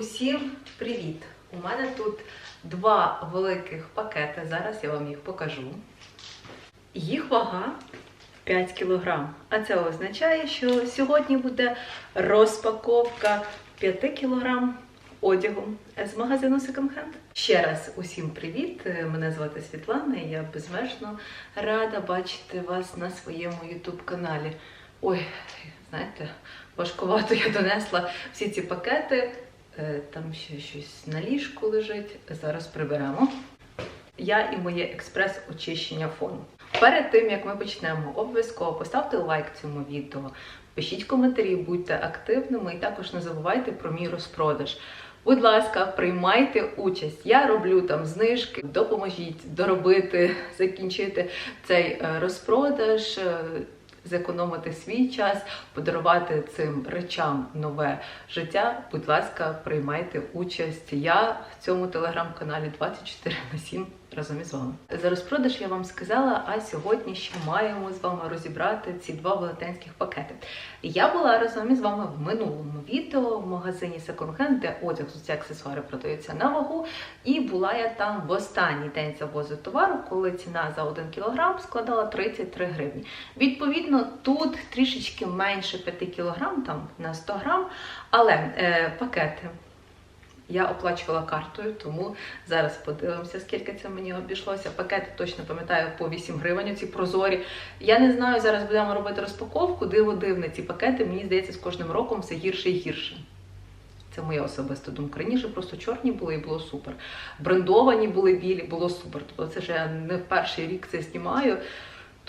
Усім привіт! У мене тут два великих пакети. Зараз я вам їх покажу. Їх вага 5 кг. А це означає, що сьогодні буде розпаковка 5 кг одягу з магазину Second Hand. Ще раз усім привіт! Мене звати Світлана і я безмежно рада бачити вас на своєму YouTube каналі. Ой, знаєте, важкувато я донесла всі ці пакети. Е, Там ще щось на ліжку лежить. Зараз приберемо. Я і моє експрес-очищення фону. Перед тим як ми почнемо, обов'язково поставте лайк цьому відео, пишіть коментарі, будьте активними і також не забувайте про мій розпродаж. Будь ласка, приймайте участь. Я роблю там знижки, допоможіть доробити, закінчити цей е, розпродаж. Зекономити свій час, подарувати цим речам нове життя. Будь ласка, приймайте участь. Я в цьому телеграм-каналі 24 на 7 разом із вами. За розпродаж я вам сказала, а сьогодні ще маємо з вами розібрати ці два велетенських пакети. Я була разом із вами в минулому відео в магазині Second Hand, де одяг з аксесуари продаються на вагу. І була я там в останній день завозу товару, коли ціна за 1 кг складала 33 гривні. Відповідно, тут трішечки менше 5 кг, там на 100 грам, але е, пакети. Я оплачувала картою, тому зараз подивимося, скільки це мені обійшлося. Пакети точно пам'ятаю по 8 гривень. Ці прозорі. Я не знаю, зараз будемо робити розпаковку. Диво дивне. Ці пакети мені здається з кожним роком все гірше і гірше. Це моя особиста думка. Раніше просто чорні були і було супер. Брендовані були білі, було супер. Тобто це ж не перший рік це знімаю.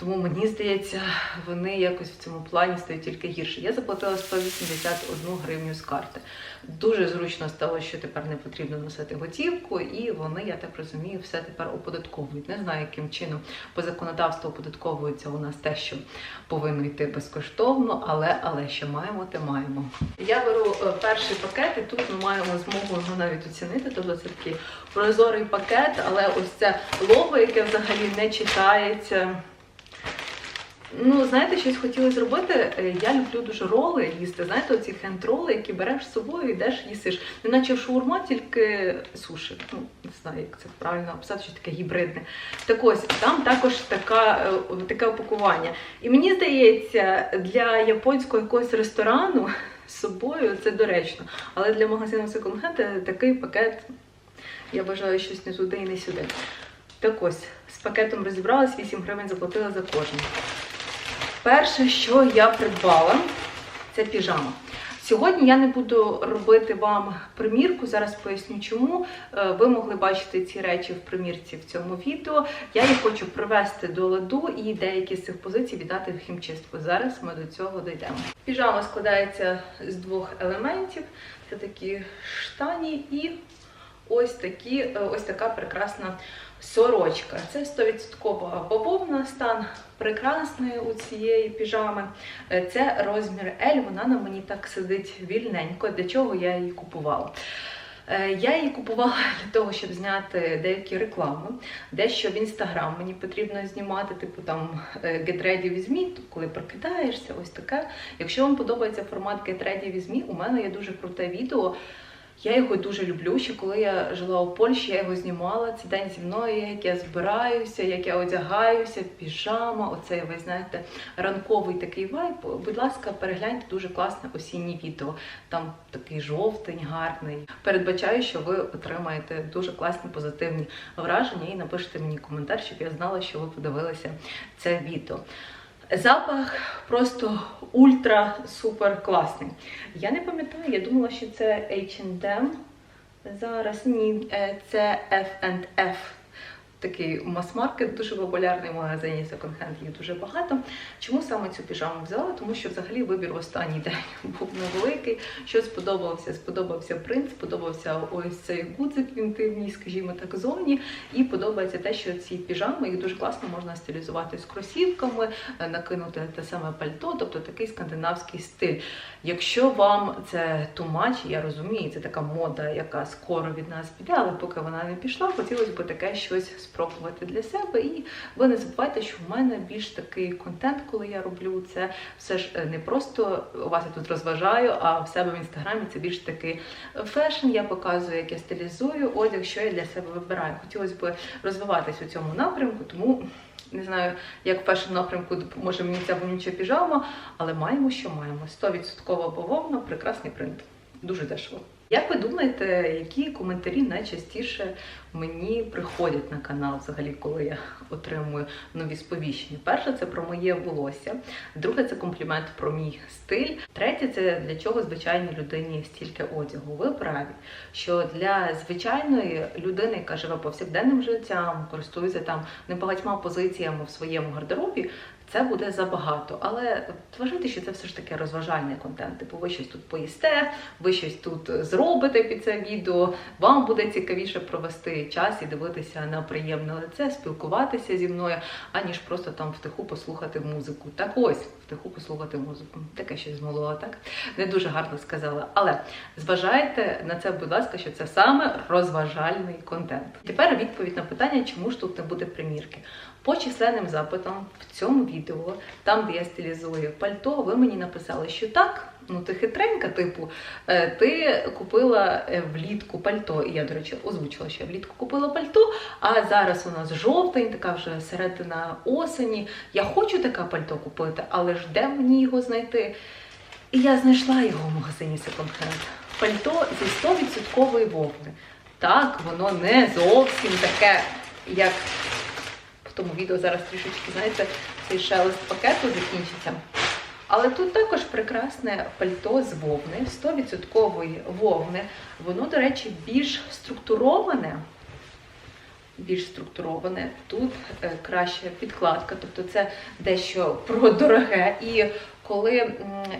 Тому мені здається, вони якось в цьому плані стають тільки гірше. Я заплатила 181 гривню з карти. Дуже зручно стало, що тепер не потрібно носити готівку, і вони, я так розумію, все тепер оподатковують. Не знаю, яким чином по законодавству оподатковується у нас те, що повинно йти безкоштовно, але але що маємо, те маємо. Я беру е, перший пакет, і тут ми маємо змогу його навіть оцінити. Тобто це такий прозорий пакет, але ось це лого, яке взагалі не читається. Ну, знаєте, щось хотіли зробити. Е, Я люблю дуже роли їсти. Знаєте, оці хенд-роли, які береш з собою, йдеш, їсиш. Неначе шаурма, тільки суші. Ну, не знаю, як це правильно описати, що таке гібридне. Так ось, там також така, е, таке опакування. І мені здається, для японського якогось ресторану з собою це доречно. Але для магазину Second Hand такий пакет, я вважаю, щось не туди і не сюди. Так ось, з пакетом розібралась, 8 гривень заплатила за кожен. Перше, що я придбала, це піжама. Сьогодні я не буду робити вам примірку, зараз поясню чому. Е, Ви могли бачити ці речі в примірці в цьому відео. Я їх хочу привести до ладу і деякі з цих позицій віддати в хімчистку. Зараз ми до цього дійдемо. Піжама складається з двох елементів: це такі штані і ось такі, е, ось така прекрасна сорочка. Це 100% бавовна, стан прекрасний у цієї піжами. Е, Це розмір L, вона на мені так сидить вільненько, для чого я її купувала. Е, Я її купувала для того, щоб зняти деякі реклами, дещо в інстаграм мені потрібно знімати, типу там е, Get Ready with Me, коли прокидаєшся, ось таке. Якщо вам подобається формат Get Ready with Me, у мене є дуже круте відео. Я його дуже люблю. Ще коли я жила у Польщі, я його знімала. Це день зі мною, як я збираюся, як я одягаюся, піжама. Оцей, ви знаєте, ранковий такий вайб. Будь ласка, перегляньте дуже класне осіннє відео. Там такий жовтень, гарний. Передбачаю, що ви отримаєте дуже класні позитивні враження і напишете мені коментар, щоб я знала, що ви подивилися це відео. Запах просто ультра супер класний. Я не пам'ятаю, я думала, що це H&M. Зараз ні, е, це F&F. Такий мас-маркет, дуже популярний в магазині Hand, їх дуже багато. Чому саме цю піжаму взяла? Тому що взагалі вибір в останній день був невеликий. Що сподобався? Сподобався принт, сподобався ось цей гудзик інтимній, скажімо так, зоні. І подобається те, що ці піжами їх дуже класно можна стилізувати з кросівками, е, накинути те саме пальто, тобто такий скандинавський стиль. Якщо вам це тумач, я розумію, це така мода, яка скоро від нас піде, але поки вона не пішла, хотілося б таке щось спробувати для себе. І ви не забувайте, що в мене більш такий контент, коли я роблю це, все ж е, не просто вас я тут розважаю, а в себе в інстаграмі це більш такий фешн. Я показую, як я стилізую одяг, що я для себе вибираю. Хотілося б розвиватись у цьому напрямку, тому. Не знаю, як в фешн напрямку допоможе мені ця вонюча піжама, але маємо, що маємо. 100% бавовна, прекрасний принт. Дуже дешево. Як ви думаєте, які коментарі найчастіше мені приходять на канал, взагалі, коли я отримую нові сповіщення? Перше, це про моє волосся. Друге, це комплімент про мій стиль. Третє, це для чого звичайній людині стільки одягу. Ви праві, що для звичайної людини, яка живе повсякденним життям, користується там небагатьма позиціями в своєму гардеробі. Це буде забагато, але вважайте, що це все ж таки розважальний контент. Типу, ви щось тут поїсте, ви щось тут зробите під це відео. Вам буде цікавіше провести час і дивитися на приємне лице, спілкуватися зі мною, аніж просто там втиху послухати музику. Так ось втиху послухати музику. Таке щось змолола, так не дуже гарно сказала. Але зважайте на це, будь ласка, що це саме розважальний контент. Тепер відповідь на питання, чому ж тут не буде примірки. По численним запитам в цьому відео, там де я стилізую пальто, ви мені написали, що так, ну ти хитренька, типу, е, ти купила е, влітку пальто. І я, до речі, озвучила, що я влітку купила пальто. А зараз у нас жовтень, така вже середина осені. Я хочу таке пальто купити, але ж де мені його знайти? І я знайшла його в магазині Hand. Пальто зі 100% вовни. Так, воно не зовсім таке, як в тому відео зараз трішечки, знаєте, цей шелест пакету закінчиться. Але тут також прекрасне пальто з вовни, 100% вовни. Воно, до речі, більш структуроване. Більш структуроване. Тут краще краща підкладка, тобто це дещо про дороге. І коли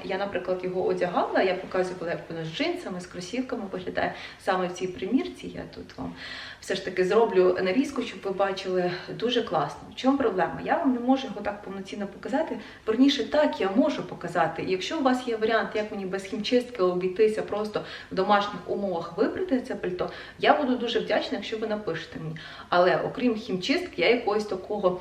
я, наприклад, його одягала, я показувала, як воно з джинсами, з кросівками виглядає саме в цій примірці. Я тут вам все ж таки зроблю нарізку, щоб ви бачили дуже класно. В чому проблема? Я вам не можу його так повноцінно показати. Верніше, так я можу показати. Якщо у вас є варіант, як мені без хімчистки обійтися просто в домашніх умовах вибрати це пальто, я буду дуже вдячна, якщо ви напишете мені. Але окрім хімчистки, я якогось такого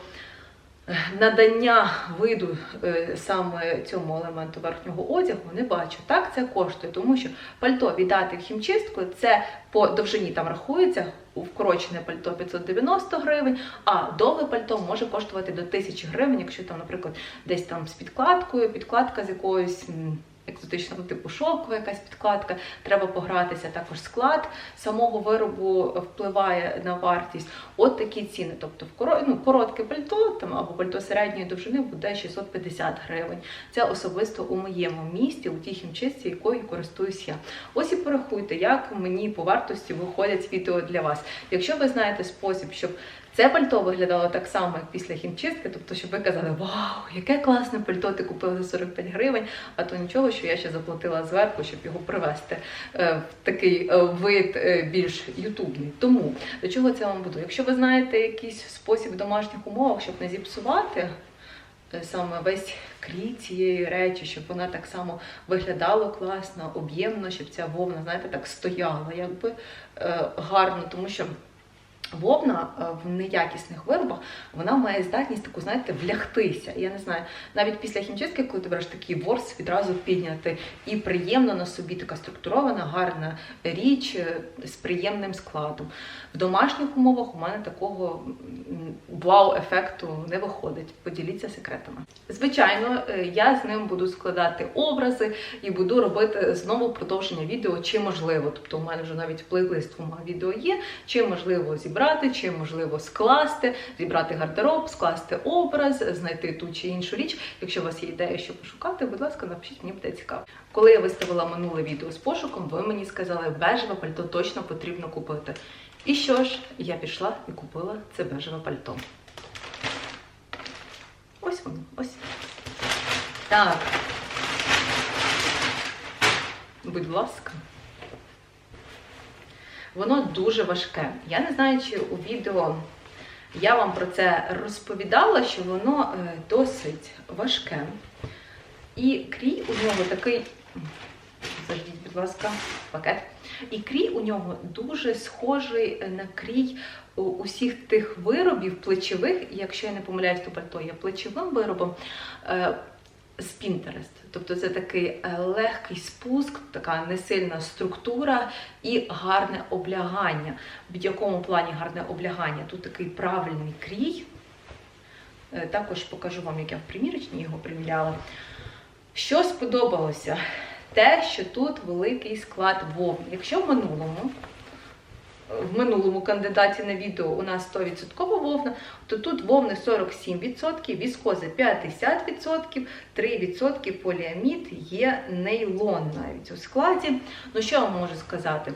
надання виду е, саме цьому елементу верхнього одягу не бачу. Так це коштує, тому що пальто віддати в хімчистку це по довжині там рахується. Вкорочене пальто 590 гривень, а довге пальто може коштувати до 1000 гривень, якщо там, наприклад, десь там з підкладкою, підкладка з якоюсь екзотичного типу шовкова якась підкладка, треба погратися. Також склад самого виробу впливає на вартість. От такі ціни. Тобто в коро... ну, коротке пальто там або пальто середньої довжини буде 650 гривень. Це особисто у моєму місті, у тій хімчистці, якою користуюсь я. Ось і порахуйте, як мені по вартості виходять відео для вас. Якщо ви знаєте спосіб, щоб це пальто виглядало так само, як після хімчистки, тобто, щоб ви казали, вау, яке класне пальто ти купила за 45 гривень, а то нічого, що я ще заплатила зверху, щоб його привезти е, в такий е, вид е, більш ютубний. Тому до чого це вам буду? Якщо ви знаєте якийсь спосіб в домашніх умовах, щоб не зіпсувати. Саме весь крій цієї речі, щоб вона так само виглядала класно, об'ємно, щоб ця вовна, знаєте, так стояла якби гарно, тому що Вовна е, в неякісних виробах вона має здатність таку, знаєте, влягтися. Я не знаю, навіть після хімчистки, коли ти береш такий ворс, відразу підняти і приємно на собі така структурована, гарна річ е, з приємним складом. В домашніх умовах у мене такого вау-ефекту не виходить. Поділіться секретами. Звичайно, е, я з ним буду складати образи і буду робити знову продовження відео, чи можливо. Тобто, у мене вже навіть плейлист двома відео є, чи можливо зібрати, чи можливо скласти, зібрати гардероб, скласти образ, знайти ту чи іншу річ. Якщо у вас є ідея, що пошукати, будь ласка, напишіть, мені буде цікаво. Коли я виставила минуле відео з пошуком, ви мені сказали, бежеве пальто точно потрібно купити. І що ж, я пішла і купила це бежеве пальто. Ось воно, ось. Так. Будь ласка. Воно дуже важке. Я не знаю, чи у відео я вам про це розповідала, що воно е, досить важке. І крій у нього такий. Заждіть, будь ласка, пакет. І крій у нього дуже схожий на крій усіх тих виробів плечових, якщо я не помиляюсь, то пальто є плечовим виробом. З Pinterest. Тобто це такий е, легкий спуск, така несильна структура і гарне облягання. В якому плані гарне облягання? Тут такий правильний крій. Е, Також покажу вам, як я в примірочні його приміряла. Що сподобалося? Те, що тут великий склад вовни. Якщо в минулому, в минулому кандидаті на відео у нас 100% вовна, то тут вовни 47%, віскози 50%, 3% поліамід, є нейлон навіть у складі. Ну що я вам можу сказати?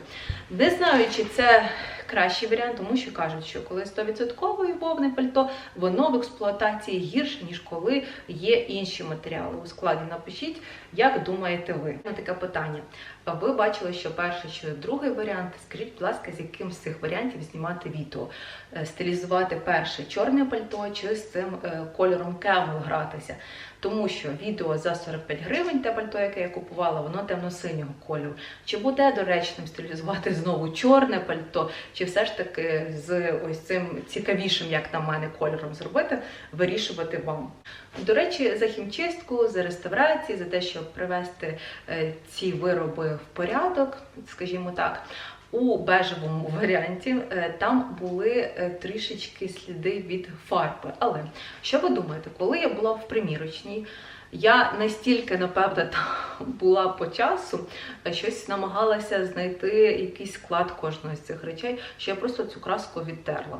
Не знаю, чи це кращий варіант, тому що кажуть, що коли 100% вовне пальто, воно в експлуатації гірше, ніж коли є інші матеріали у складі. Напишіть, як думаєте ви. На таке питання. Ви бачили, що перший, що другий варіант. Скажіть, будь ласка, з яким з цих варіантів знімати відео? Е, Стилізувати перше чорне пальто чи з цим е, кольором кемел гратися. Тому що відео за 45 гривень, те пальто, яке я купувала, воно темно-синього кольору. Чи буде доречним стилізувати знову чорне пальто, чи все ж таки з ось цим цікавішим, як на мене, кольором зробити, вирішувати вам. До речі, за хімчистку, за реставрацію, за те, щоб привести е, ці вироби в порядок, скажімо так. У бежевому варіанті е, там були е, трішечки сліди від фарби. Але що ви думаєте, коли я була в примірочній, я настільки, напевно, була по часу, е, щось намагалася знайти якийсь склад кожної з цих речей, що я просто цю краску відтерла.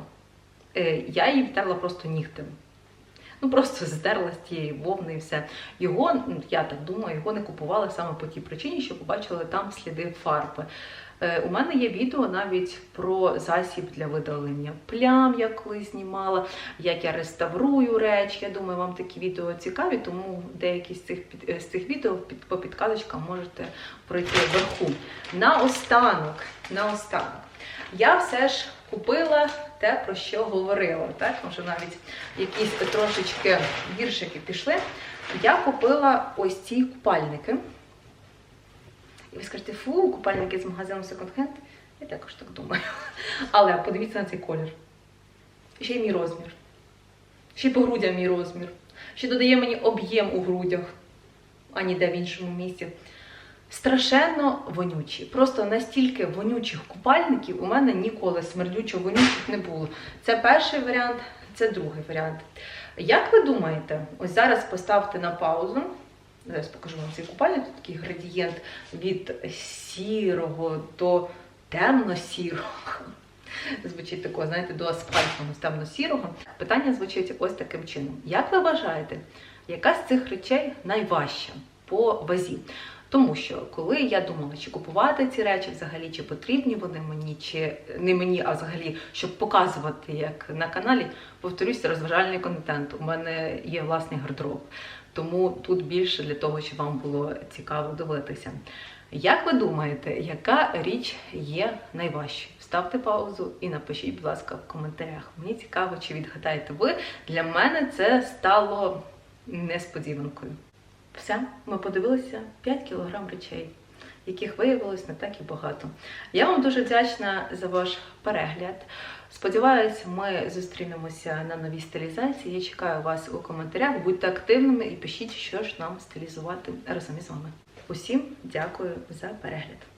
Е, Я її відтерла просто нігтем. Ну просто здерла з тієї вовни і все. Його, ну, я так думаю, його не купували саме по тій причині, що побачили там сліди фарби. Е, У мене є відео навіть про засіб для видалення плям, я колись знімала, як я реставрую речі. Я думаю, вам такі відео цікаві, тому деякі з цих е, з цих відео по підказочкам можете пройти вверху. Наостанок, наостанок. Я все ж купила те, про що говорила. Так? Може навіть якісь трошечки віршики пішли. Я купила ось ці купальники. І ви скажете, фу, купальники з магазину Hand. Я також так думаю. Але подивіться на цей колір. Ще й мій розмір. Ще й по грудям мій розмір. Ще додає мені об'єм у грудях, а ніде в іншому місці. Страшенно вонючі. Просто настільки вонючих купальників у мене ніколи смердючо вонючих не було. Це перший варіант, це другий варіант. Як ви думаєте, ось зараз поставте на паузу. Зараз покажу вам цей купальник. Тут такий градієнт від сірого до темно-сірого. Звучить такого, знаєте, до асфальтного темно-сірого. Питання звучить ось таким чином. Як ви вважаєте, яка з цих речей найважча по вазі? Тому що коли я думала, чи купувати ці речі взагалі, чи потрібні вони мені, чи не мені, а взагалі, щоб показувати як на каналі, повторюся, розважальний контент. У мене є власний гардероб. Тому тут більше для того, щоб вам було цікаво дивитися. Як ви думаєте, яка річ є найважчою? Ставте паузу і напишіть, будь ласка, в коментарях. Мені цікаво, чи відгадаєте ви. Для мене це стало несподіванкою. Все, ми подивилися 5 кілограм речей, яких виявилось не так і багато. Я вам дуже вдячна за ваш перегляд. Сподіваюсь, ми зустрінемося на новій стилізації. Я чекаю вас у коментарях. Будьте активними і пишіть, що ж нам стилізувати разом із вами. Усім дякую за перегляд.